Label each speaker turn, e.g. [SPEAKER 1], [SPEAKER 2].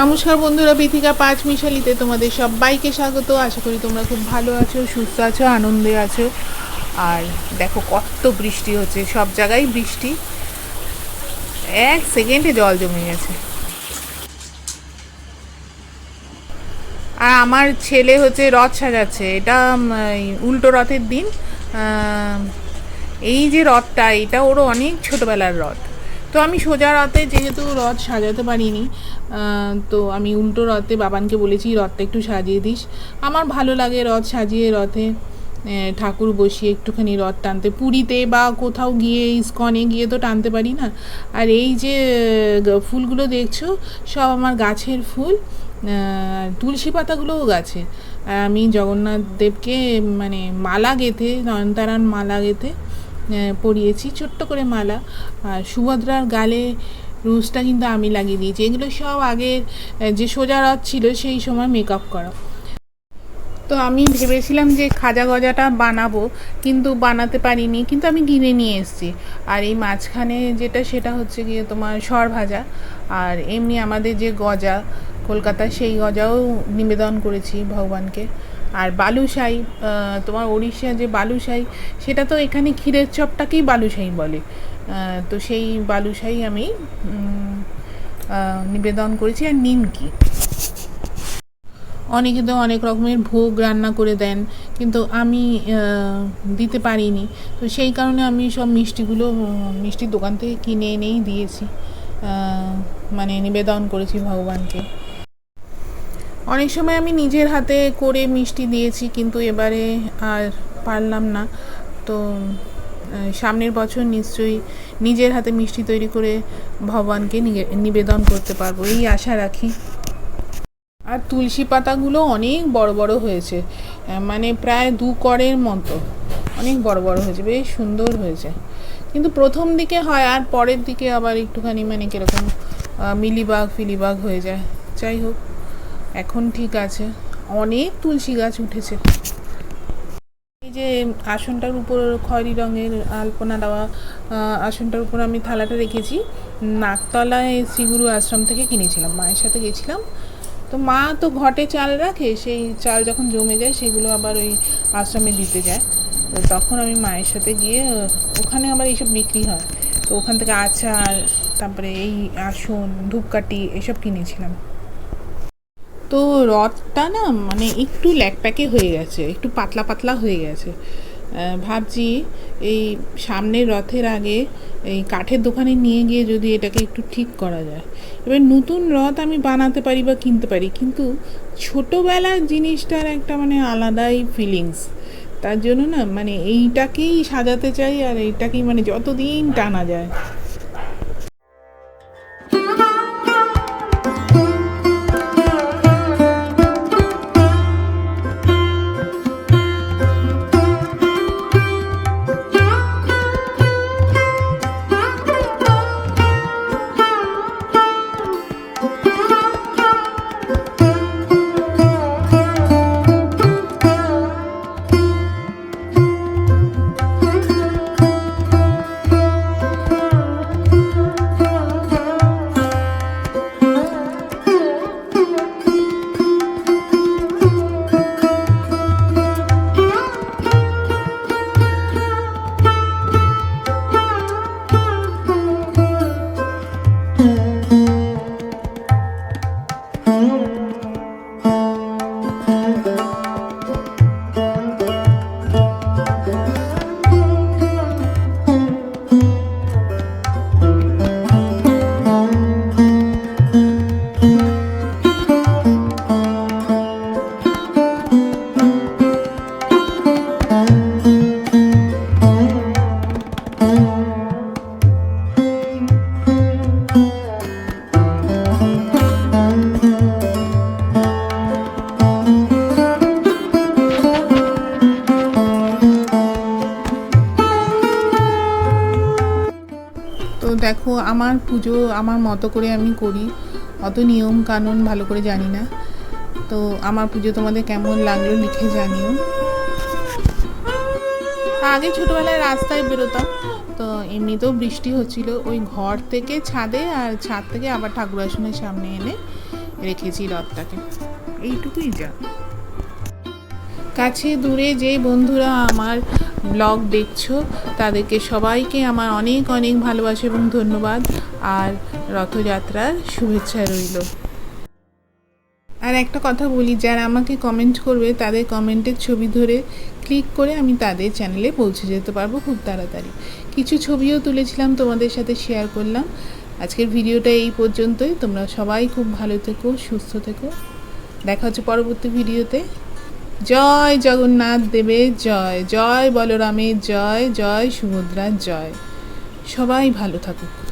[SPEAKER 1] নমস্কার বন্ধুরা, বিথিকা পাঁচ মিশালিতে তোমাদের সবাইকে স্বাগত। আশা করি তোমরা খুব ভালো আছো, সুস্থ আছো, আনন্দে আছো। আর দেখো কত বৃষ্টি হচ্ছে, সব জায়গায় বৃষ্টি। এক সেকেন্ডে জল জমে গেছে। আর আমার ছেলে হচ্ছে রথ সাজাচ্ছে। এটা উল্টো রথের দিন। এই যে রথটা, এটা ওরও অনেক ছোটোবেলার রথ। তো আমি সোজা রথে যেহেতু রথ সাজাতে পারিনি তো আমি উল্টো রথে বাবানকে বলেছি, রথটা একটু সাজিয়ে দিস। আমার ভালো লাগে রথ সাজিয়ে, রথে ঠাকুর বসিয়ে একটুখানি রথ টানতে। পুরীতে বা কোথাও গিয়ে, ইস্কনে গিয়ে তো টানতে পারি না। আর এই যে ফুলগুলো দেখছ, সব আমার গাছের ফুল তুলসী পাতাগুলোও গাছে। আমি জগন্নাথ দেবকে মানে মালা গেঁথে, নয়নতারার মালা গেঁথে পরিয়েছি, ছোট্ট করে মালা। আর সুভদ্রার গালে রুজটা কিন্তু আমি লাগিয়ে দিয়েছি। এগুলো সব আগের যে সোজা রথ ছিল, সেই সময় মেকআপ করা। তো আমি ভেবেছিলাম যে খাজা গজাটা বানাবো, কিন্তু বানাতে পারিনি, কিন্তু আমি কিনে নিয়ে এসেছি। আর এই মাঝখানে যেটা, সেটা হচ্ছে গিয়ে তোমার সর ভাজা। আর এমনি আমাদের যে গজা কলকাতা সেই গজাও নিবেদন করেছি ভগবানকে। আর বালুশাই তোমার উড়িষ্যা যে বালুশাই সেটা তো এখানে ক্ষীরের চপটাকেই বালুশাই বলে। তো সেই বালুশাই আমি নিবেদন করেছি। আর নিমকি। অনেকে তো অনেক রকমের ভোগ রান্না করে দেন, কিন্তু আমি দিতে পারিনি। তো সেই কারণে আমি সব মিষ্টিগুলো, মিষ্টির দোকান থেকে কিনে এনেই দিয়েছি। মানে নিবেদন করেছি ভগবানকে। অনেক সময় আমি নিজের হাতে করে মিষ্টি দিয়েছি, কিন্তু এবারে আর পারলাম না। তো সামনের বছর নিশ্চয়ই নিজের হাতে মিষ্টি তৈরি করে ভগবানকে নিবেদন করতে পারব, এই আশা রাখি। আর তুলসী পাতাগুলো অনেক বড় বড় হয়েছে মানে প্রায় দু করের মতো, অনেক বড় বড় হয়েছে, বেশ সুন্দর হয়েছে। কিন্তু প্রথম দিকে হয়, আর পরের দিকে আবার একটুখানি মানে কীরকম মিলিবাগ ফিলিবাগ হয়ে যায়। যাই হোক। এখন ঠিক আছে। অনেক তুলসী গাছ উঠেছে। এই যে আসনটার উপর খয়েরি রঙের আলপনা দেওয়া আসনটার উপর আমি থালাটা রেখেছি। নাকতলায় শ্রীগুরু আশ্রম থেকে কিনেছিলাম, মায়ের সাথে গেছিলাম। তো মা তো ঘটে চাল রাখে, সেই চাল যখন জমে যায়, সেগুলো আবার ওই আশ্রমে দিতে যায়। তো তখন আমি মায়ের সাথে গিয়ে, ওখানে আবার এইসব বিক্রি হয়। তো ওখান থেকে আচার, তারপরে এই আসন, ধূপকাঠি, এসব কিনেছিলাম। তো রথটা না মানে একটু ল্যাকপ্যাকে হয়ে গেছে, একটু পাতলা পাতলা হয়ে গেছে। ভাবছি এই সামনের রথের আগে এই কাঠের দোকানে নিয়ে গিয়ে যদি এটাকে একটু ঠিক করা যায়। এবার নতুন রথ আমি বানাতে পারি বা কিনতে পারি, কিন্তু ছোটোবেলার জিনিসটার একটা মানে আলাদাই ফিলিংস তার জন্য না মানে এইটাকেই সাজাতে চাই আর এইটাকেই মানে যতদিন টানা যায়। আমার পুজো আমার মতো করে আমি করি। অত নিয়ম কানুন ভালো করে জানি না। তো আমার পুজো তোমাদের কেমন লাগল লিখে জানিও। আগে ছোটোবেলায় রাস্তায় বেরোতাম, তো এমনিতেও বৃষ্টি হচ্ছিল। ওই ঘর থেকে ছাদে আর ছাদ থেকে আবার ঠাকুর আসনের সামনে এনে রেখেছি রথটাকে। এইটুকুই যা। কাছে দূরে যে বন্ধুরা আমার ব্লগ দেখছ, তাদেরকে সবাইকে আমার অনেক অনেক ভালোবাসা এবং ধন্যবাদ। আর রথযাত্রার শুভেচ্ছা রইল। আর একটা কথা বলি, যারা আমাকে কমেন্ট করবে, তাদের কমেন্টের ছবি ধরে ক্লিক করে আমি তাদের চ্যানেলে পৌঁছে যেতে পারব খুব তাড়াতাড়ি। কিছু ছবিও তুলেছিলাম, তোমাদের সাথে শেয়ার করলাম। আজকের ভিডিওটা এই পর্যন্তই। তোমরা সবাই খুব ভালো থেকো, সুস্থ থেকো। দেখা হচ্ছে পরবর্তী ভিডিওতে। জয় জগন্নাথ দেবের জয় জয় বলরামের জয় জয় সুভদ্রার জয়। সবাই ভালো থাকুক।